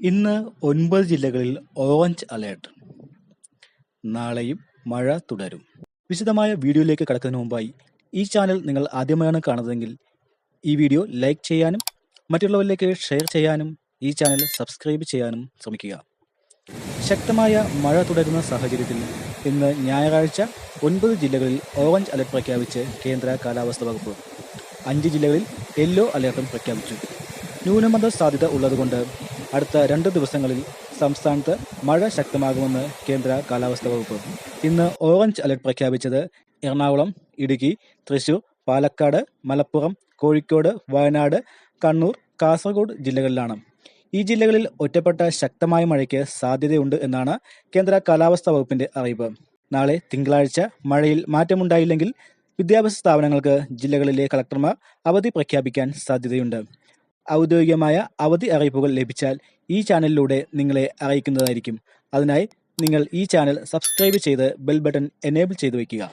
ഇന്ന് ഒൻപത് ജില്ലകളിൽ ഓറഞ്ച് അലേർട്ട്. നാളെയും മഴ തുടരും. വിശദമായ വീഡിയോയിലേക്ക് കടക്കുന്നതിന് മുമ്പായി ഈ ചാനൽ നിങ്ങൾ ആദ്യമായാണ് കാണുന്നതെങ്കിൽ ഈ വീഡിയോ ലൈക്ക് ചെയ്യാനും മറ്റുള്ളവരിലേക്ക് ഷെയർ ചെയ്യാനും ഈ ചാനൽ സബ്സ്ക്രൈബ് ചെയ്യാനും ശ്രമിക്കുക. ശക്തമായ മഴ തുടരുന്ന സാഹചര്യത്തിൽ ഇന്ന് ഞായറാഴ്ച ഒൻപത് ജില്ലകളിൽ ഓറഞ്ച് അലർട്ട് പ്രഖ്യാപിച്ച് കേന്ദ്ര കാലാവസ്ഥാ വകുപ്പ് അഞ്ച് ജില്ലകളിൽ യെല്ലോ അലർട്ടും പ്രഖ്യാപിച്ചു. ന്യൂനമർദ്ദ സാധ്യത ഉള്ളതുകൊണ്ട് അടുത്ത രണ്ട് ദിവസങ്ങളിൽ സംസ്ഥാനത്ത് മഴ ശക്തമാകുമെന്ന് കേന്ദ്ര കാലാവസ്ഥാ വകുപ്പ്. ഇന്ന് ഓറഞ്ച് അലർട്ട് പ്രഖ്യാപിച്ചത് എറണാകുളം ഇടുക്കി തൃശൂർ പാലക്കാട് മലപ്പുറം കോഴിക്കോട് വയനാട് കണ്ണൂർ കാസർഗോഡ് ജില്ലകളിലാണ്. ഈ ജില്ലകളിൽ ഒറ്റപ്പെട്ട ശക്തമായ മഴയ്ക്ക് സാധ്യതയുണ്ട് എന്നാണ് കേന്ദ്ര കാലാവസ്ഥാ വകുപ്പിന്റെ അറിയിപ്പ്. നാളെ തിങ്കളാഴ്ച മഴയിൽ മാറ്റമുണ്ടായില്ലെങ്കിൽ വിദ്യാഭ്യാസ സ്ഥാപനങ്ങൾക്ക് ജില്ലകളിലെ കളക്ടർമാർ അവധി പ്രഖ്യാപിക്കാൻ സാധ്യതയുണ്ട്. ഔദ്യോഗികമായ അവധി അറിയിപ്പുകൾ ലഭിച്ചാൽ ഈ ചാനലിലൂടെ നിങ്ങളെ അറിയിക്കുന്നതായിരിക്കും. അതിനായി നിങ്ങൾ ഈ ചാനൽ സബ്സ്ക്രൈബ് ചെയ്ത് ബെൽ ബട്ടൺ എനേബിൾ ചെയ്തു വയ്ക്കുക.